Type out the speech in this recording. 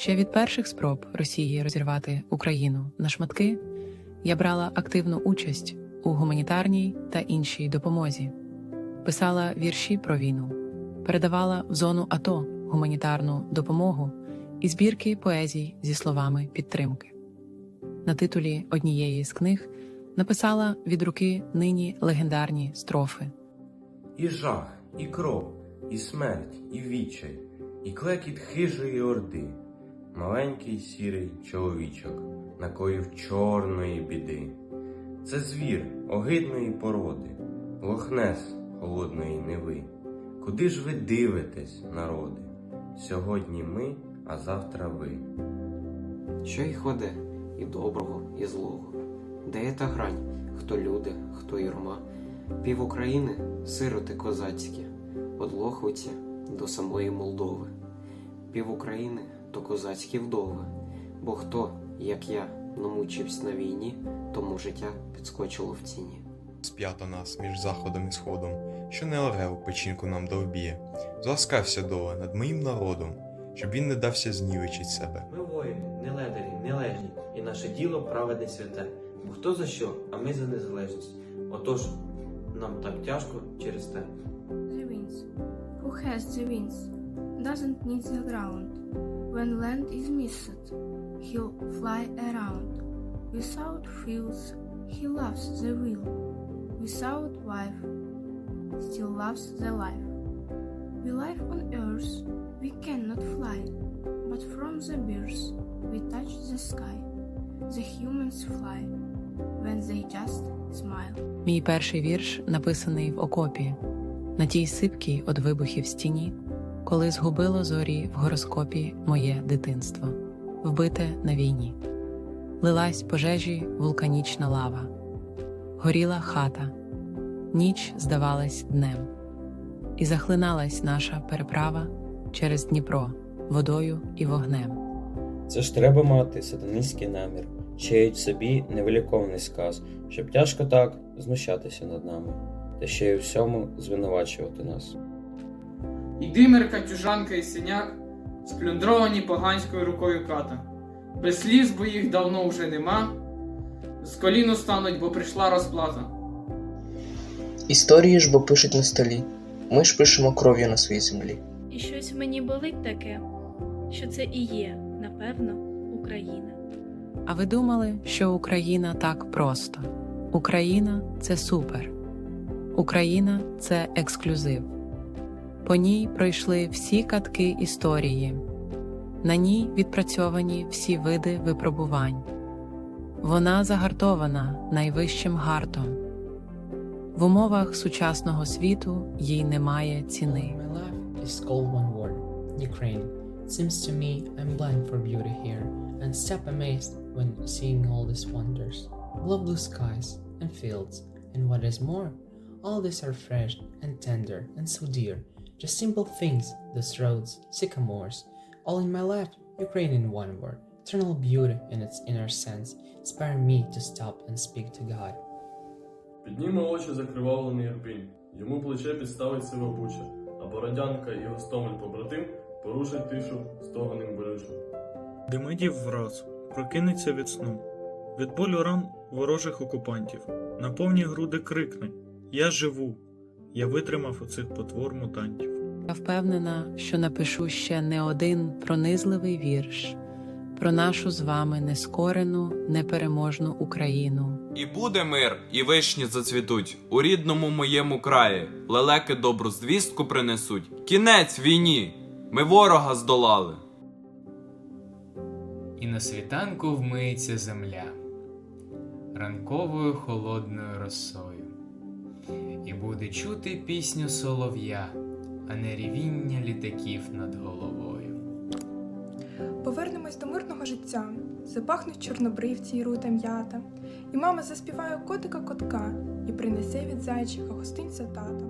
Ще від перших спроб Росії розірвати Україну на шматки я брала активну участь у гуманітарній та іншій допомозі, писала вірші про війну, передавала в зону АТО гуманітарну допомогу і збірки поезій зі словами підтримки. На титулі однієї з книг написала від руки нині легендарні строфи. І жах, і кров, і смерть, і відчай, і клекіт хижої орди. Маленький сірий чоловічок накоїв чорної біди. Це звір огидної породи, лохнес холодної неви. Куди ж ви дивитесь, народи? Сьогодні ми, а завтра ви. Що й ходе, і доброго, і злого. Де є та грань, хто люди, хто юрма, пів України сироти козацькі, од Лохвиці до самої Молдови. Пів України то козацькі вдови, бо хто, як я, намучився на війні, тому життя підскочило в ціні. Сп'ято нас між заходом і сходом, що не орел печінку нам довбіє. Зласкався дола над моїм народом, щоб він не дався знівечить себе. Ми воїни, не ледарі, не лежні, і наше діло праведне святе. Бо хто за що, а ми за незалежність. Отож, нам так тяжко через те. The winds. Who has the winds doesn't need the ground. When land is missed, he'll fly around. Without fields, he loves the will. Without wife, still loves the life. We live on earth, we cannot fly, but from the birds we touch the sky. The humans fly when they just smile. Мій перший вірш написаний в окопі, на тій сипкій од вибухів стіні, Коли згубило зорі в гороскопі моє дитинство, вбите на війні. Лилась пожежі вулканічна лава, горіла хата, ніч здавалась днем, і захлиналась наша переправа через Дніпро водою і вогнем. Це ж треба мати сатанинський намір, чають собі невиліковний сказ, щоб тяжко так знущатися над нами, та ще й у всьому звинувачувати нас. І димер, катюжанка і синяк, сплюндровані поганською рукою ката. Без сліз, бо їх давно вже нема. З коліну стануть, бо прийшла розплата. Історії ж бо пишуть на столі. Ми ж пишемо кров'ю на своїй землі. І щось в мені болить таке, що це і є, напевно, Україна. А ви думали, що Україна так просто? Україна це супер. Україна це ексклюзив. По ній пройшли всі катки історії. На ній відпрацьовані всі види випробувань. Вона загартована найвищим гартом. В умовах сучасного світу їй немає ціни. My life is called one word Ukraine. Seems to me I'm blind for beauty here and step amazed when seeing all these wonders. Blue blue skies and fields, and what is more, all these are fresh and tender and so dear. Just simple things, those roads, sycamores, all in my life, Ukraine in one word. Eternal beauty in its inner sense, inspire me to stop and speak to God. Підніме очі закривавлений Ірпінь, йому плече підставить сива буча, а Бородянка і Гостомель побратим порушать тишу стоганим болючим. Демидів враз прокинеться від сну, від болю ран ворожих окупантів, на повні груди крикне Я живу! Я витримав оцих потвор мутантів. Я впевнена, що напишу ще не один пронизливий вірш про нашу з вами нескорену, непереможну Україну. І буде мир, і вишні зацвітуть у рідному моєму краї. Лелеки добру звістку принесуть. Кінець війні! Ми ворога здолали. І на світанку вмиється земля ранковою холодною росою, і буде чути пісню солов'я, а не рівіння літаків над головою. Повернемось до мирного життя, запахнуть чорнобривці і рута м'ята, і мама заспіває котика котка і принесе від зайчика гостинця тата.